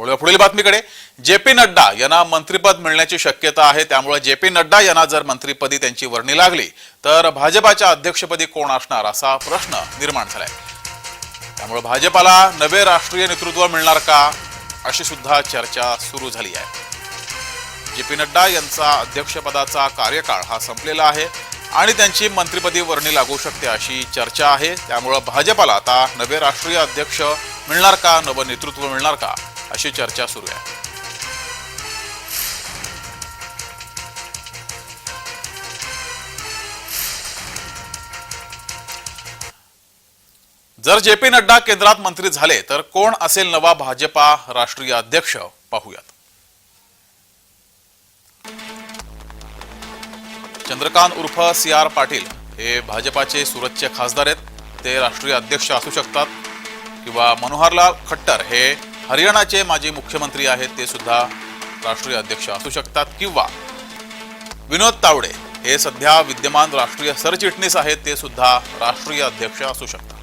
वळूया पुढील बातमीकडे. J P Nadda यांना मंत्रिपद मिळण्याची शक्यता आहे. त्यामुळे जे पी नड्डा यांना जर मंत्रिपदी त्यांची वर्णी लागली तर भाजपाच्या अध्यक्षपदी कोण असणार असा प्रश्न निर्माण झालाय. त्यामुळे भाजपाला नवे राष्ट्रीय नेतृत्व मिळणार का अशी सुद्धा चर्चा सुरू झाली आहे. जे पी नड्डा यांचा अध्यक्षपदाचा कार्यकाळ हा संपलेला आहे आणि त्यांची मंत्रिपदी वर्णी लागू शकते अशी चर्चा आहे. त्यामुळं भाजपाला आता नवे राष्ट्रीय अध्यक्ष मिळणार का नवं नेतृत्व मिळणार का अशी चर्चा सुरू आहे. जर जे पी नड्डा केंद्रात मंत्री झाले तर कोण असेल नवा भाजपा राष्ट्रीय अध्यक्ष? पाहूयात. चंद्रकांत उर्फ सी आर पाटील हे भाजपाचे सुरतचे खासदार आहेत. ते राष्ट्रीय अध्यक्ष असू शकतात किंवा मनोहरलाल खट्टर हे हरियाणाचे माजी मुख्यमंत्री आहेत ते सुद्धा राष्ट्रीय अध्यक्ष असू शकतात किंवा विनोद तावडे हे सध्या विद्यमान राष्ट्रीय सरचिटणीस आहेत ते सुद्धा राष्ट्रीय अध्यक्ष असू शकतात.